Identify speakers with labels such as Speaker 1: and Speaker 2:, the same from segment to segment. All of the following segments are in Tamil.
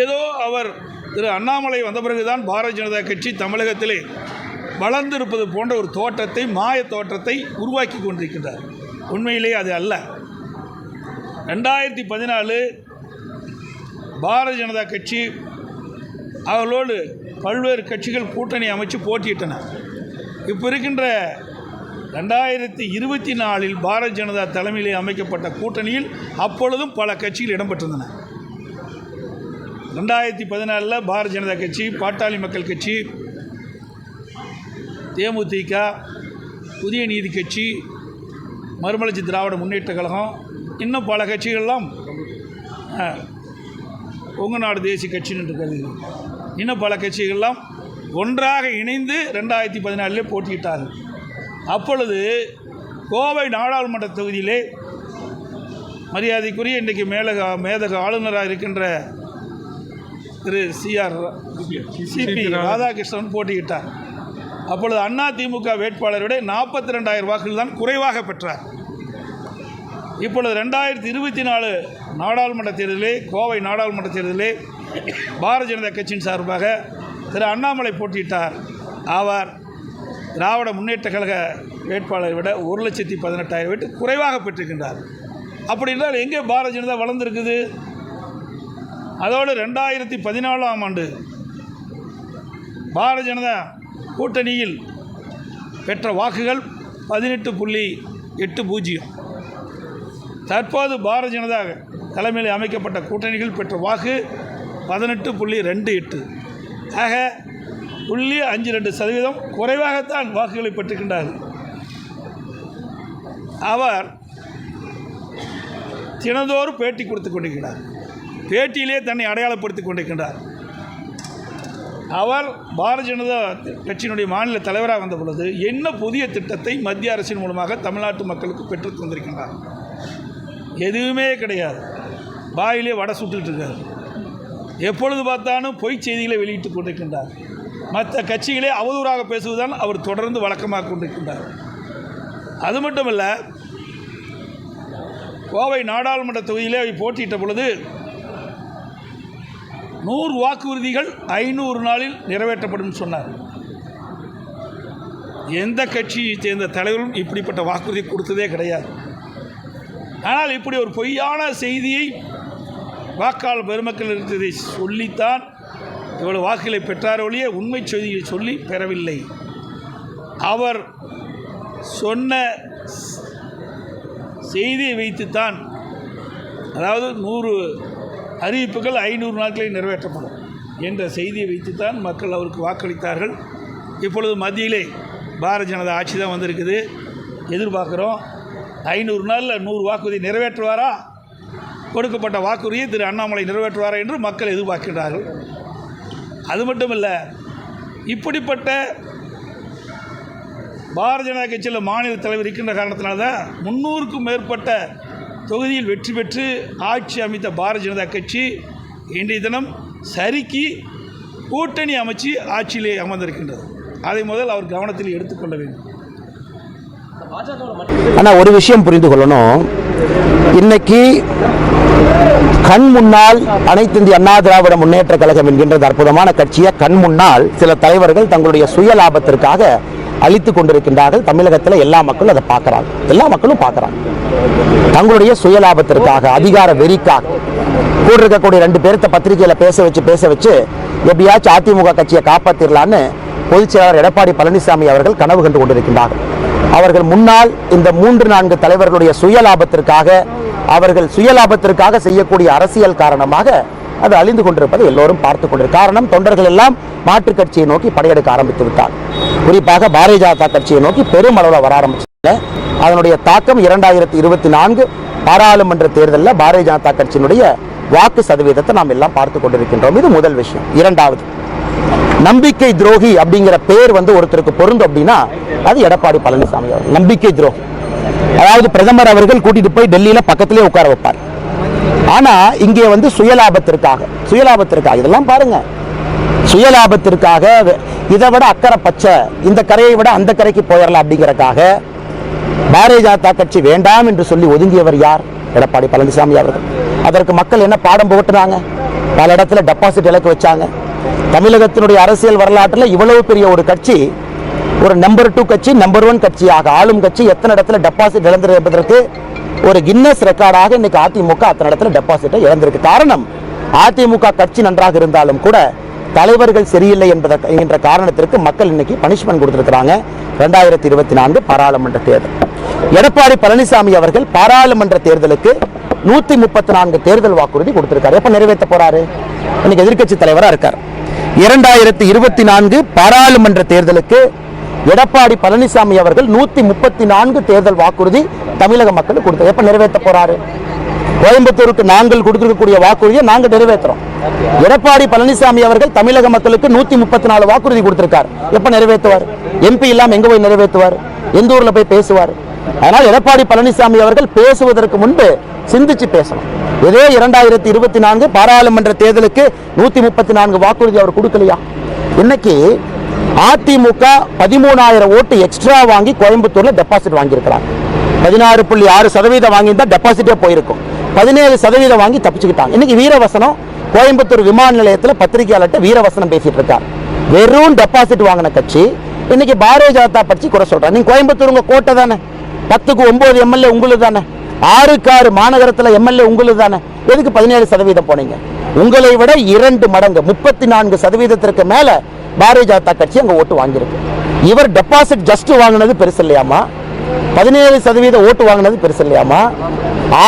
Speaker 1: ஏதோ அவர் திரு அண்ணாமலை வந்த பிறகுதான் பாரதிய ஜனதா கட்சி தமிழகத்திலே வளர்ந்திருப்பது போன்ற ஒரு தோற்றத்தை மாய தோற்றத்தை உருவாக்கி கொண்டிருக்கின்றார். உண்மையிலே அது அல்ல. ரெண்டாயிரத்தி பதினாலு பாரதிய ஜனதா கட்சி அவர்களோடு பல்வேறு கட்சிகள் கூட்டணி அமைச்சு போட்டியிட்டன. இப்போ இருக்கின்ற ரெண்டாயிரத்தி இருபத்தி நாலில் பாரதிய ஜனதா தலைமையிலே அமைக்கப்பட்ட கூட்டணியில் அப்பொழுதும் பல கட்சிகள் இடம்பெற்றிருந்தன ரெண்டாயிரத்தி பதினாலில் பாரதிய ஜனதா கட்சி பாட்டாளி மக்கள் கட்சி தேமுதிக புதிய நீதி கட்சி மறுமலர்ச்சி திராவிட முன்னேற்ற கழகம் இன்னும் பல கட்சிகள்லாம் உங்க நாடு தேசிய கட்சின்னு இருக்கிறது இன்னும் பல கட்சிகள்லாம் ஒன்றாக இணைந்து ரெண்டாயிரத்தி பதினாலிலே போட்டியிட்டார்கள். அப்பொழுது கோவை நாடாளுமன்ற தொகுதியிலே மரியாதைக்குரிய இன்றைக்கு மேலக மேதக ஆளுநராக இருக்கின்ற திரு சிஆர் சிபி ராதாகிருஷ்ணன். போட்டியிட்டார். அப்பொழுது அண்ணா திமுக வேட்பாளரை விட நாற்பத்தி ரெண்டாயிரம் வாக்குகள் தான் குறைவாக பெற்றார். இப்பொழுது ரெண்டாயிரத்தி இருபத்தி நாலு நாடாளுமன்ற தேர்தலிலே கோவை நாடாளுமன்ற தேர்தலிலே பாரதிய ஜனதா கட்சியின் சார்பாக திரு அண்ணாமலை போட்டியிட்டார். அவர் திராவிட முன்னேற்ற கழக வேட்பாளரை விட ஒரு லட்சத்தி பதினெட்டாயிரம் வீட்டு குறைவாக பெற்றிருக்கின்றார். அப்படி என்றால் எங்கே பாரதிய ஜனதா வளர்ந்துருக்குது? அதோடு ரெண்டாயிரத்தி பதினாலாம் ஆண்டு பாரதிய ஜனதா கூட்டணியில் பெற்ற வாக்குகள் பதினெட்டு புள்ளி எட்டு பூஜ்ஜியம். தற்போது பாரதிய ஜனதா தலைமையில் அமைக்கப்பட்ட கூட்டணிகள் பெற்ற வாக்கு பதினெட்டு புள்ளி ரெண்டு எட்டு. ஆக புள்ளி அஞ்சு ரெண்டு சதவீதம் குறைவாகத்தான் வாக்குகளை பெற்றுக்கின்றார்கள். அவர் தினந்தோறும் பேட்டி கொடுத்து கொண்டிருக்கிறார். பேட்டியிலே தன்னை அடையாளப்படுத்திக் கொண்டிருக்கின்றார். அவர் பாரதிய ஜனதா கட்சியினுடைய மாநில தலைவராக வந்த பொழுது என்ன புதிய திட்டத்தை மத்திய அரசின் மூலமாக தமிழ்நாட்டு மக்களுக்கு பெற்று தந்திருக்கின்றார்? எதுவுமே கிடையாது. வாயிலே வடை சுட்டுக்கிட்டு இருக்காரு. எப்பொழுது பார்த்தாலும் பொய் செய்திகளை வெளியிட்டு கொண்டிருக்கின்றார். மற்ற கட்சிகளே அவதூறாக பேசுவதுதான் அவர் தொடர்ந்து வழக்கமாக கொண்டிருக்கின்றார். அது மட்டுமல்ல கோவை நாடாளுமன்ற தொகுதியிலே அவர் போட்டியிட்ட பொழுது நூறு வாக்குறுதிகள் ஐநூறு நாளில் நிறைவேற்றப்படும் சொன்னார். எந்த கட்சியை சேர்ந்த தலைவரும் இப்படிப்பட்ட வாக்குறுதி கொடுத்ததே கிடையாது. ஆனால் இப்படி ஒரு பொய்யான செய்தியை வாக்காளர் பெருமக்கள் இருந்ததை சொல்லித்தான் இவ்வளவு வாக்குகளை பெற்றார் ஒழிய உண்மை செய்தியை சொல்லி பெறவில்லை. அவர் சொன்ன செய்தியை வைத்துத்தான் அதாவது நூறு அறிவிப்புகள் ஐநூறு நாட்களில் நிறைவேற்றப்படும் என்ற செய்தியை வைத்துத்தான் மக்கள் அவருக்கு வாக்களித்தார்கள். இப்பொழுது மத்தியிலே பாரதிய ஜனதா ஆட்சி தான் வந்திருக்குது. எதிர்பார்க்குறோம் ஐநூறு நாளில் நூறு வாக்குறுதி நிறைவேற்றுவாரா? கொடுக்கப்பட்ட வாக்குறுதியை திரு அண்ணாமலை நிறைவேற்றுவாரா என்று மக்கள் எதிர்பார்க்கிறார்கள் அது மட்டும் இல்லை இப்படிப்பட்ட பாரதிய ஜனதா கட்சியில் மாநில தலைவர் இருக்கின்ற காரணத்தினால தான் முந்நூறுக்கும் மேற்பட்ட தொகுதியில் வெற்றி பெற்று ஆட்சி அமைத்த பாரதிய ஜனதா கட்சி இன்றைய தினம் சரிக்கு கூட்டணி அமைச்சு ஆட்சியிலே அமர்ந்திருக்கின்றது. அதை முதல் அவர் கவனத்தில் எடுத்துக்கொள்ள வேண்டும்.
Speaker 2: ஆனால் ஒரு விஷயம் புரிந்து கொள்ளணும். இன்னைக்கு கண் முன்னால் அனைத்து இந்திய அண்ணா திராவிட முன்னேற்ற கழகம் என்கின்ற அற்புதமான கட்சியை கண் முன்னால் சில தலைவர்கள் தங்களுடைய சுய லாபத்திற்காக அழித்துக் கொண்டிருக்கின்றார்கள். தமிழகத்தில் எல்லா மக்களும் அதை பார்க்கறாங்க. எல்லா மக்களும் பார்க்கறாங்க. தங்களுடைய சுய லாபத்திற்காக அதிகார வெறிக்காக கூட இருக்கக்கூடிய ரெண்டு பேர்த்த பத்திரிகையில் பேச வச்சு பேச வச்சு எப்படியாச்சும் அதிமுக கட்சியை காப்பாற்றிடலான்னு பொதுச் செயலாளர் எடப்பாடி பழனிசாமி அவர்கள் கனவு கண்டு கொண்டிருக்கின்றார்கள் அவர்கள் முன்னால் இந்த மூன்று நான்கு தலைவர்களுடைய சுய லாபத்திற்காக அவர்கள் சுய லாபத்திற்காக செய்யக்கூடிய அரசியல் காரணமாக அது அழிந்து கொண்டிருப்பதை எல்லோரும் பார்த்து கொண்டிருக்க காரணம் தொண்டர்கள் எல்லாம் மாற்றுக் கட்சியை நோக்கி படையெடுக்க ஆரம்பித்து விட்டார் குறிப்பாக பாரதிய ஜனதா கட்சியை நோக்கி பெரும் அளவில் வர ஆரம்பிச்சாங்க அதனுடைய தாக்கம் இரண்டாயிரத்தி இருபத்தி நான்கு பாராளுமன்ற தேர்தலில் பாரதிய ஜனதா கட்சியினுடைய வாக்கு சதவீதத்தை நாம் எல்லாம் பார்த்து கொண்டிருக்கின்றோம். இது முதல் விஷயம். இரண்டாவது நம்பிக்கை துரோகி அப்படிங்கிற பேர் வந்து ஒருத்தருக்கு பொருந்தும் அப்படின்னா அது எடப்பாடி பழனிசாமி அவர் நம்பிக்கை துரோகி. அதாவது பிரதமர் அவர்கள் கூட்டிட்டு போய் டெல்லியில பக்கத்திலே உட்கார வைப்பார். ஆனா இங்கே வந்து சுயலாபத்திற்காக சுயலாபத்திற்காக இதெல்லாம் பாருங்க. சுயலாபத்திற்காக இதை விட அக்கறை பச்சை. இந்த கரையை விட அந்த கரைக்கு போயிடலாம் அப்படிங்கிறக்காக பாரதிய ஜனதா கட்சி வேண்டாம் என்று சொல்லி ஒதுங்கியவர் யார்? எடப்பாடி பழனிசாமி அவர்கள். அதற்கு மக்கள் என்ன பாடம் போட்டுனாங்க பல இடத்துல டெபாசிட் இலக்கு வச்சாங்க. தமிழகத்தினுடைய அரசியல் வரலாற்றில் இவ்வளவு பெரிய ஒரு கட்சி ஒரு நம்பர் டூ கட்சி நம்பர் ஒன் கட்சியாக ஆளும் கட்சி எத்தனை இடத்துல டெபாசிட் இழந்தது என்பதற்கு ஒரு கின்னஸ் ரெக்கார்டாக இன்னைக்கு அதிமுக அத்தனை இடத்துல டெபாசிட்டை இழந்திருக்கு. காரணம் அதிமுக கட்சி நன்றாக இருந்தாலும் கூட தலைவர்கள் சரியில்லை என்பதற்கு என்ற காரணத்திற்கு மக்கள் இன்னைக்கு பனிஷ்மெண்ட் கொடுத்துருக்குறாங்க. ரெண்டாயிரத்தி இருபத்தி நான்கு பாராளுமன்ற தேர்தல். எடப்பாடி பழனிசாமி அவர்கள் பாராளுமன்ற தேர்தலுக்கு நூத்தி முப்பத்தி நான்கு தேர்தல் வாக்குறுதி கொடுத்திருக்காரு. எப்ப நிறைவேற்ற போறாரு? இன்னைக்கு எதிர்க்கட்சி தலைவரா இருக்கார். இரண்டாயிரத்தி இருபத்தி நான்கு பாராளுமன்ற தேர்தலுக்கு எடப்பாடி பழனிசாமி அவர்கள் நூத்தி முப்பத்தி நான்கு தேர்தல் வாக்குறுதி தமிழக மக்களுக்கு கொடுத்தார் எப்ப நிறைவேற்ற போறாரு? கோயம்புத்தூருக்கு நாங்கள் கொடுத்திருக்கக்கூடிய வாக்குறுதியை நாங்கள் நிறைவேற்றுறோம். எடப்பாடி பழனிசாமி அவர்கள் தமிழக மக்களுக்கு நூத்தி முப்பத்தி நாலு வாக்குறுதி கொடுத்திருக்கார். எப்ப நிறைவேற்றுவார்? எம்பி இல்லாம எங்க போய் நிறைவேற்றுவார்? எந்த ஊர்ல போய் பேசுவார்? அதனால் எடப்பாடி பழனிசாமி அவர்கள் பேசுவதற்கு முன்பு சிந்திச்சு பேசணும். இதே இரண்டாயிரத்தி இருபத்தி நான்கு பாராளுமன்ற தேர்தலுக்கு நூத்தி முப்பத்தி நான்கு வாக்குறுதி அவர் கொடுக்கலையா? இன்னைக்கு அதிமுக பதிமூணாயிரம் ஓட்டு எக்ஸ்ட்ரா வாங்கி கோயம்புத்தூர்ல டெபாசிட் வாங்கியிருக்கிறாங்க. பதினாறு புள்ளி ஆறு சதவீதம் வாங்கியிருந்தா டெபாசிட்டே போயிருக்கும். பதினேழு சதவீதம் வாங்கி தப்பிச்சுக்கிட்டாங்க. இன்னைக்கு வீரவசனம் கோயம்புத்தூர் விமான நிலையத்தில் பத்திரிகையாளர்கிட்ட வீரவசனம் பேசிட்டு இருக்கார். வெறும் டெபாசிட் வாங்கின கட்சி. இன்னைக்கு பாரதிய ஜனதா கட்சி குறை சொல்றாங்க நீங்க கோயம்புத்தூர் உங்க கோட்டை தானே? பத்துக்கு ஒன்பது எம்எல்ஏ உங்களுக்கு தானே? ஆறுக்கு ஆறு மாநகரத்தில் எம்எல்ஏ உங்களுக்கு தானே? எதுக்கு பதினேழு சதவீதம் போனீங்க? உங்களை விட இரண்டு மடங்கு முப்பத்தி நான்கு சதவீதத்திற்கு மேல பாரதிய ஜனதா கட்சி அங்க ஓட்டு வாங்கியிருக்கு. இவர் டெபாசிட் ஜஸ்ட் வாங்கினது பெருசு இல்லையாமா? பதினேழு சதவீத ஓட்டு வாங்கினது பெருசு இல்லையாமா?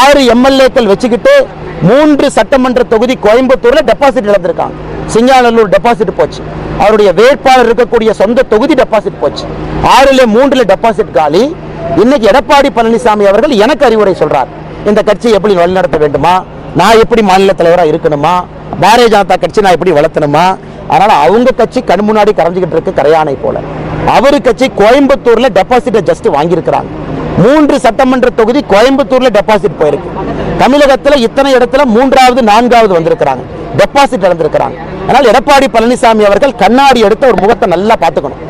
Speaker 2: ஆறு எம்எல்ஏக்கள் வச்சுக்கிட்டு மூன்று சட்டமன்ற தொகுதி கோயம்புத்தூர்ல டெபாசிட் இழந்திருக்காங்க. சிங்காநல்லூர் டெபாசிட் போச்சு. அவருடைய வேட்பாளர் இருக்கக்கூடிய சொந்த தொகுதி டெபாசிட் போச்சு. ஆறுல மூன்றுல டெபாசிட் காலி. இன்னைக்கு எடப்பாடி பழனிசாமி அவர்கள் எனக்கு அறிவுரை சொல்றார். இந்த கட்சியை எப்படி வழிநடத்த வேண்டுமா? நான் எப்படி மாநில தலைவரா இருக்கணுமா? பாரதிய ஜனதா கட்சி நான் எப்படி வளர்த்தணுமா? அதனால அவங்க கட்சி கண் முன்னாடி கரைஞ்சிக்கிட்டு இருக்கு கரையானை போல. அவரு கட்சி கோயம்புத்தூர்ல டெபாசிட்டை ஜஸ்ட் வாங்கியிருக்கிறாங்க. மூன்று சட்டமன்ற தொகுதி கோயம்புத்தூர்ல டெபாசிட் போயிருக்கு. தமிழகத்துல இத்தனை இடத்துல மூன்றாவது நான்காவது வந்திருக்கிறாங்க. டெபாசிட் இழந்திருக்கிறாங்க. அதனால் எடப்பாடி பழனிசாமி அவர்கள் கண்ணாடி எடுத்து ஒரு முகத்தை நல்லா பார்த்துக்கணும்.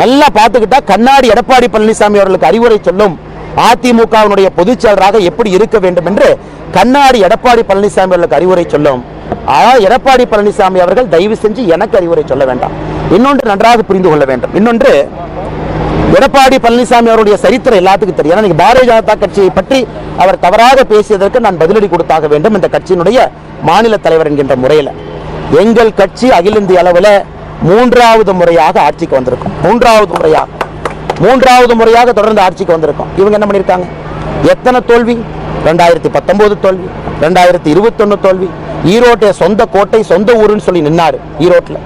Speaker 2: நல்லா பார்த்துக்கிட்டா கண்ணாடி எடப்பாடி பழனிசாமி அவர்களுக்கு அறிவுரை சொல்லும் அதிமுகவினுடைய பொதுச் செயலராக எப்படி இருக்க வேண்டும் என்று கண்ணாடி எடப்பாடி பழனிசாமி அவர்களுக்கு அறிவுரை சொல்லும். ஆனால் எடப்பாடி பழனிசாமி அவர்கள் தயவு செஞ்சு எனக்கு அறிவுரை சொல்ல வேண்டாம். இன்னொன்று நன்றாக புரிந்து கொள்ள வேண்டும். இன்னொன்று எடப்பாடி பழனிசாமி அவருடைய சரித்திரம் எல்லாத்துக்கும் தெரியும். ஏன்னா, இன்னைக்கு பாரதிய ஜனதா கட்சியை பற்றி அவர் தவறாக பேசியதற்கு நான் பதிலடி கொடுத்தாக வேண்டும் இந்த கட்சியினுடைய மாநில தலைவர் என்கின்ற முறையில். எங்கள் கட்சி அகில இந்திய அளவில் மூன்றாவது முறையாக ஆட்சிக்கு வந்திருக்கும். மூன்றாவது முறையாக. மூன்றாவது முறையாக தொடர்ந்து ஆட்சிக்கு வந்திருக்கும். இவங்க என்ன பண்ணியிருக்காங்க? எத்தனை தோல்வி? ரெண்டாயிரத்தி பத்தொன்பது தோல்வி. ரெண்டாயிரத்தி இருபத்தொன்னு தோல்வி. ஈரோட்டை சொந்த கோட்டை சொந்த ஊருன்னு சொல்லி நின்னாரு ஈரோட்டில்.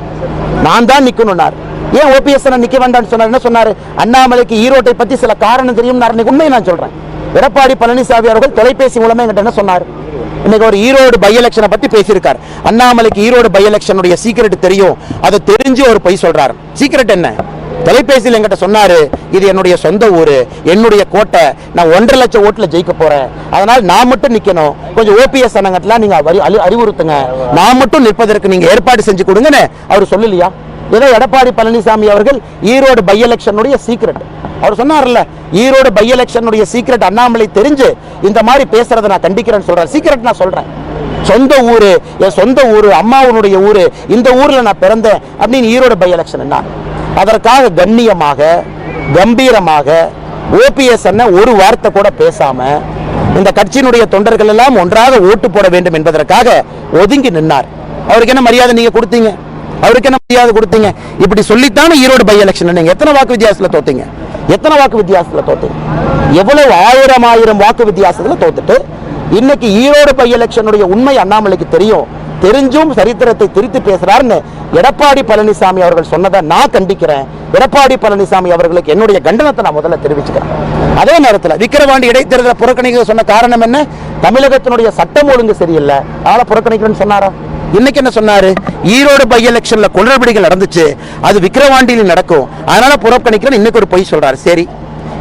Speaker 2: நான் தான் நிக்கணும்னாரு. ஏன் ஓபிஎஸ் நிக்க வேண்டாம்னு சொன்னார்? என்ன சொன்னாரு? அண்ணாமலைக்கு ஈரோட்டை பத்தி சில காரணம் தெரியும் உண்மையை நான் சொல்றேன். எடப்பாடி பழனிசாமி அவர்கள் தொலைபேசி மூலமா என்கிட்ட என்ன சொன்னார்? இன்னைக்கு ஒரு ஈரோடு பை எலெக்ஷனை பத்தி பேசியிருக்கார். அண்ணாமலைக்கு ஈரோடு பை எலெக்ஷனுடைய சீக்கிரட் தெரியும். அதை தெரிஞ்சு ஒரு பொய் சொல்றாரு. சீக்கிரட் என்ன? தொலைபேசியில் எங்கிட்ட சொன்னாரு இது என்னுடைய சொந்த ஊர் என்னுடைய கோட்டை. நான் ஒன்றரை லட்சம் ஓட்டில் ஜெயிக்க போறேன். அதனால் நான் மட்டும் நிற்கணும் கொஞ்சம் ஓபிஎஸ் அண்ணங்கட்டெல்லாம் நீங்க அறி- அறி- அறிவுறுத்துங்க. நான் மட்டும் நிற்பதற்கு நீங்க ஏற்பாடு செஞ்சு கொடுங்கன்னு அவர் சொல்லலையா? ஏதோ எடப்பாடி பழனிசாமி அவர்கள் ஈரோடு பை எலெக்ஷனுடைய சீக்ரெட் அவர் சொன்னார்ல ஈரோடு பை எலெக்ஷனுடைய சீக்ரெட் அண்ணாமலை தெரிஞ்சு இந்த மாதிரி பேசுறதை நான் கண்டிக்கிறேன்னு சொல்றேன் சீக்ரெட் நான் சொல்றேன். சொந்த ஊரு என் சொந்த ஊரு அம்மாவுடைய ஊரு இந்த ஊர்ல நான் பிறந்தேன் அப்படின்னு ஈரோடு பை எலெக்ஷன் என்ன அதற்காக கண்ணியமாக கம்பீரமாக ஓபிஎஸ் என்ன ஒரு வார்த்தை கூட பேசாம இந்த கட்சியினுடைய தொண்டர்கள் எல்லாம் ஒன்றாக ஓட்டு போட வேண்டும் என்பதற்காக ஒதுங்கி நின்னார். அவருக்கு என்ன மரியாதை நீங்க கொடுத்தீங்க? அவருக்கு என்ன மரியாதை கொடுத்தீங்க. இப்படி சொல்லித்தானே ஈரோடு பை எலெக்ஷன் நீங்க எத்தனை வாக்கு வித்தியாசத்துல தோத்தீங்க? எத்தனை வாக்கு வித்தியாசத்துல தோத்தீங்க? எவ்வளவு ஆயிரம் ஆயிரம் வாக்கு வித்தியாசத்துல தோத்துட்டு இன்னைக்கு ஈரோடு பை எலெக்ஷனுடைய உண்மை அண்ணாமலைக்கு தெரியும். தெரிஞ்சும் சரித்திரத்தை திருத்தி பேசுறாருன்னு எடப்பாடி பழனிசாமி அவர்கள் சொன்னதை நான் கண்டிக்கிறேன். எடப்பாடி பழனிசாமி அவர்களுக்கு என்னுடைய கண்டனத்தை நான் முதல்ல தெரிவிச்சுக்கிறேன். அதே நேரத்தில் விக்கிரவாண்டி இடைத்தேர்தலை புறக்கணிக்க சொன்ன காரணம் என்ன? தமிழகத்தினுடைய சட்டம் ஒழுங்கு சரியில்லை. அதனால புறக்கணிக்கிறேன்னு சொன்னாரா? இன்னைக்கு என்ன சொன்னாரு? ஈரோடு பை எலெக்ஷன்ல குளறுபடிகள் நடந்துச்சு. அது விக்கிரவாண்டியில் நடக்கும். அதனால புறக்கணிக்கிறேன் இன்னைக்கு ஒரு பொய் சொல்றாரு. சரி.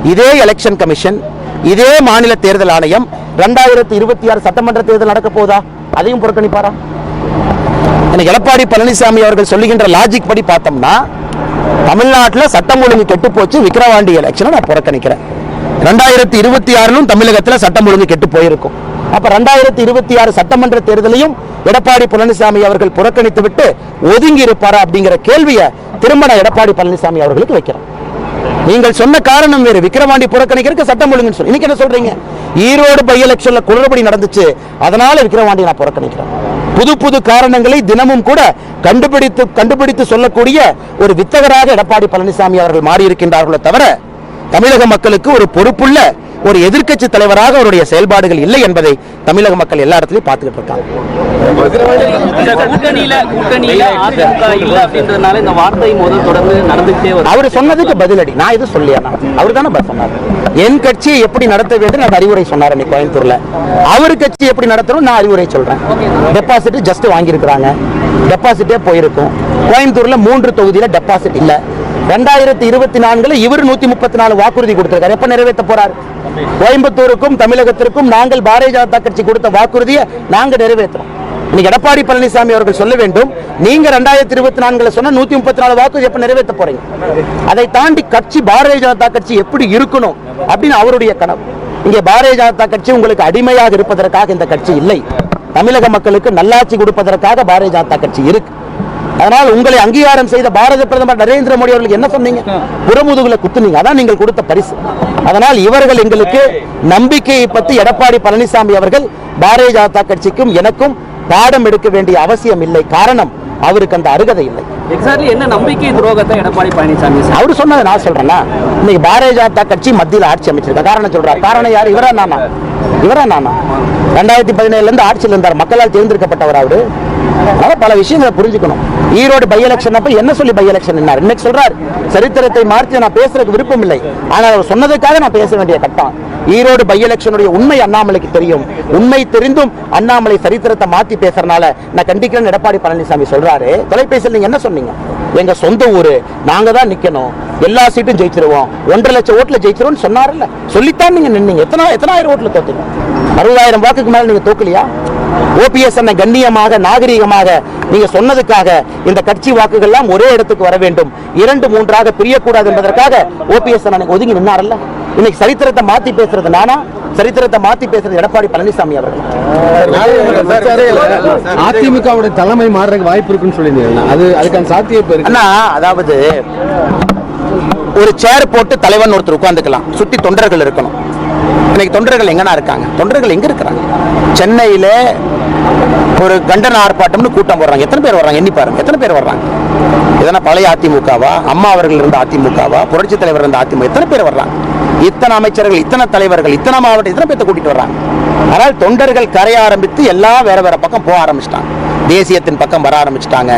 Speaker 2: இதே எலெக்ஷன் கமிஷன் இதே மாநில தேர்தல் ஆணையம் ரெண்டாயிரத்தி இருபத்தி ஆறு சட்டமன்ற தேர்தல் நடக்க போதா? அதையும் புறக்கணிப்பாரா? எனக்கு எடப்பாடி பழனிசாமி அவர்கள் சொல்லுகின்ற லாஜிக் படி பார்த்தோம்னா தமிழ்நாட்டில் சட்டம் ஒழுங்கு கெட்டு போச்சு விக்கிரவாண்டி எலெக்ஷனை நான் புறக்கணிக்கிறேன். ரெண்டாயிரத்தி இருபத்தி ஆறிலும் தமிழகத்தில் சட்டம் ஒழுங்கு கெட்டு போயிருக்கும். அப்ப ரெண்டாயிரத்தி இருபத்தி ஆறு சட்டமன்ற தேர்தலையும் எடப்பாடி பழனிசாமி அவர்கள் புறக்கணித்து விட்டு ஒதுங்கி இருப்பாரா அப்படிங்கிற கேள்வியை திரும்ப நான் எடப்பாடி பழனிசாமி அவர்களுக்கு வைக்கிறேன் நீங்கள் சொன்ன காரணம் வேறு. விக்கிரவாண்டி புறக்கணிக்கிறதுக்கு சட்டம் ஒழுங்குன்னு சொல்லி. இன்னைக்கு என்ன சொல்றீங்க? ஈரோடு பை எலெக்ஷன்ல குளறுபடி நடந்துச்சு. அதனால விக்கிரவாண்டி நான் புறக்கணிக்கிறேன் புது புது காரணங்களை தினமும் கூட கண்டுபிடித்து கண்டுபிடித்து சொல்லக்கூடிய ஒரு வித்தகராக எடப்பாடி பழனிசாமி அவர்கள் மாறியிருக்கின்றார்களோ தவிர தமிழக மக்களுக்கு ஒரு பொறுப்புள்ள ஒரு எதிர்க்கட்சி தலைவராக அவருடைய செயல்பாடுகள் இல்லை என்பதை தமிழக மக்கள் எல்லா இடத்துலயும் பார்த்துக்கிட்டு இருக்காங்க. அவர் சொன்னதுக்கு பதிலடி. நான் எதுவும் சொல்லியா? அவர் தானே சொன்னார். என் கட்சியை எப்படி நடத்த வேண்டும் எனக்கு அறிவுரை சொன்னார் அன்னைக்கு கோயம்புத்தூர்ல. அவர் கட்சி எப்படி நடத்தணும் நான் அறிவுரை சொல்றேன். டெபாசிட் ஜஸ்ட் வாங்கியிருக்கிறாங்க. டெபாசிட்டே போயிருக்கும். கோயம்புத்தூர்ல மூன்று தொகுதியில டெபாசிட் இல்ல. ரெண்டாயிரத்தி இருபத்தி நான்குல இவர் நூத்தி முப்பத்தி நாலு வாக்குறுதி கொடுத்திருக்காரு. எப்ப நிறைவேற்ற போறார்? கோயம்புத்தூருக்கும் தமிழகத்திற்கும் நாங்கள் பாரதிய ஜனதா கட்சி கொடுத்த வாக்குறுதியை நாங்க நிறைவேற்றோம் இன்னைக்கு எடப்பாடி பழனிசாமி அவர்கள் சொல்ல வேண்டும் நீங்க ரெண்டாயிரத்தி இருபத்தி நான்குல சொன்ன நூத்தி முப்பத்தி நாலு வாக்குறுதி எப்ப நிறைவேற்ற போறீங்க? அதை தாண்டி கட்சி பாரதிய ஜனதா கட்சி எப்படி இருக்கணும் அப்படின்னு அவருடைய கனவு. இங்கே பாரதிய ஜனதா கட்சி உங்களுக்கு அடிமையாக இருப்பதற்காக இந்த கட்சி இல்லை. தமிழக மக்களுக்கு நல்லாட்சி கொடுப்பதற்காக பாரதிய ஜனதா கட்சி இருக்கு. அதனால் உங்களை அங்கீகாரம் செய்த பாரத பிரதமர் நரேந்திர மோடி அவர்களுக்கு என்ன சொன்னீங்க? புறமுதுகுல குத்துனீங்க. அதான் நீங்கள் கொடுத்த பரிசு. அதனால் இவர்கள் எங்களுக்கு நம்பிக்கையை பற்றி எடப்பாடி பழனிசாமி அவர்கள் பாரதிய ஜனதா கட்சிக்கும் எனக்கும் பாடம் எடுக்க வேண்டிய அவசியம் இல்லை. காரணம் அவருக்கு அந்த அருகதை இல்லை.
Speaker 3: எக்ஸாக்ட்லி என்ன நம்பிக்கை துரோகத்தை எடப்பாடி பழனிசாமி
Speaker 2: அவர் சொன்னதை நான் சொல்றேன்னா இன்னைக்கு பாரதிய ஜனதா கட்சி மத்தியில் ஆட்சி அமைச்சிருக்க காரணம் சொல்றார். காரணம் யார்? இவரா நானா? இவரா நானா? ரெண்டாயிரத்தி பதினேழுல இருந்து ஆட்சியில் இருந்தார். மக்களால் தேர்ந்தெடுக்கப்பட்டவர் அவரு. அதனால பல விஷயங்களை புரிஞ்சுக்கணும். ஈரோடு பை எலெக்ஷன் அப்ப என்ன சொல்லி பை எலெக்ஷன் இன்னைக்கு சொல்றாரு சரித்திரத்தை மாற்றி நான் பேசுறதுக்கு விருப்பம் இல்லை. ஆனால் அவர் சொன்னதுக்காக நான் பேச வேண்டிய கட்டம். ஈரோடு பை எலெக்ஷனுடைய உண்மை அண்ணாமலைக்கு தெரியும். உண்மை தெரிந்தும் அண்ணாமலை சரித்திரத்தை மாத்தி பேசுறதுனால நான் கண்டிக்கிறேன் எடப்பாடி பழனிசாமி சொல்றாரு. தொலைபேசியில் நீங்க என்ன சொன்னீங்க? எங்க சொந்த ஊரு. நாங்க தான் நிக்கணும். எல்லா சீட்டும் ஜெயிச்சிருவோம். ஒன்றரை லட்சம் ஓட்டுல ஜெயிச்சிருவோம்னு சொன்னார்ல சொல்லித்தான் நீங்க நின்னீங்க. எத்தனை எத்தனாயிரம் ஓட்டுல தோத்தீங்க? அறுபதாயிரம் வாக்குக்கு மேல நீங்க தோக்கலையா? ஓபிஎஸ் அண்ணன் கண்ணியமாக நாகரீகமாக நீங்க சொன்னதுக்காக இந்த கட்சி வாக்குகள்லாம் ஒரே இடத்துக்கு வர வேண்டும். இரண்டு மூன்றாக பிரியக்கூடாது என்பதற்காக ஓபிஎஸ் அண்ணன் ஒதுங்கி நின்னார்ல இன்னைக்கு சரித்திரத்தை மாத்தி பேசுறது நானா? சரித்திரத்தை மாத்தி பேசுறது எடப்பாடி பழனிசாமி அவர்கள்.
Speaker 4: அதிமுகவுடைய தலைமை மாறுறதுக்கு வாய்ப்பு இருக்குன்னு சொல்லியிருந்தீங்க. அது அதுக்கான
Speaker 2: அண்ணா அதாவது ஒரு சேர் போட்டு தலைவன் ஒருத்தர் உட்காந்துக்கலாம் சுற்றி தொண்டர்கள் இருக்கணும். இன்னைக்கு தொண்டர்கள் எங்கன்னா இருக்காங்க? தொண்டர்கள் எங்க இருக்கிறாங்க? சென்னையில ஒரு கண்டன ஆர்ப்பாட்டம்னு கூட்டம் போடுறாங்க. எத்தனை பேர் வர்றாங்க? எண்ணி பாருங்க. எத்தனை பேர் வர்றாங்க? எதனா பழைய அதிமுகவா? அம்மா அவர்கள் இருந்த அதிமுகவா? புரட்சி தலைவர் இருந்த அதிமுக எத்தனை பேர் வர்றாங்க? இத்தனை அமைச்சர்கள் இத்தனை தலைவர்கள் இத்தனை மாவட்டம் இத்தனை பேர்த்த கூட்டிட்டு வர்றாங்க. ஆனால் தொண்டர்கள் கரைய ஆரம்பித்து எல்லாம் வேற வேற பக்கம் போக ஆரம்பிச்சிட்டாங்க. தேசியத்தின் பக்கம் வர ஆரம்பிச்சிட்டாங்க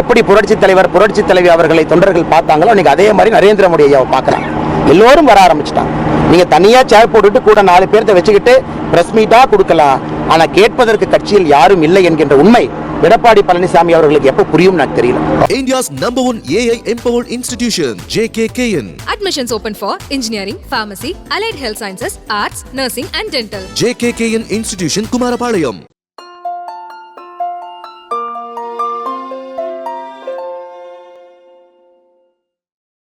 Speaker 2: எப்படி புரட்சி தலைவர் புரட்சி தலைவி அவர்களை தொண்டர்கள் பார்த்தாங்களோ இன்னைக்கு அதே மாதிரி நரேந்திர மோடி ஐயாவை பார்க்கறாங்க எல்லோரும் வர ஆரம்பிச்சிட்டாங்க நீங்க தனியா சேர் போட்டுட்டு கூட நாலு பேர்த்த வச்சுக்கிட்டு பிரஸ் மீட்டா கொடுக்கலாம் ஆனா கேட்பதற்கு கட்சியில் யாரும் இல்லை என்கின்ற உண்மை எடப்பாடி பழனிசாமி அவர்களுக்கு எப்ப புரியும் எனக்கு தெரியல
Speaker 5: India's number one AI empowered institution, JKKN.
Speaker 6: Admissions open for engineering, pharmacy, allied health sciences, arts, nursing, and dental.
Speaker 5: JKKN Institution, Kumarapalayam.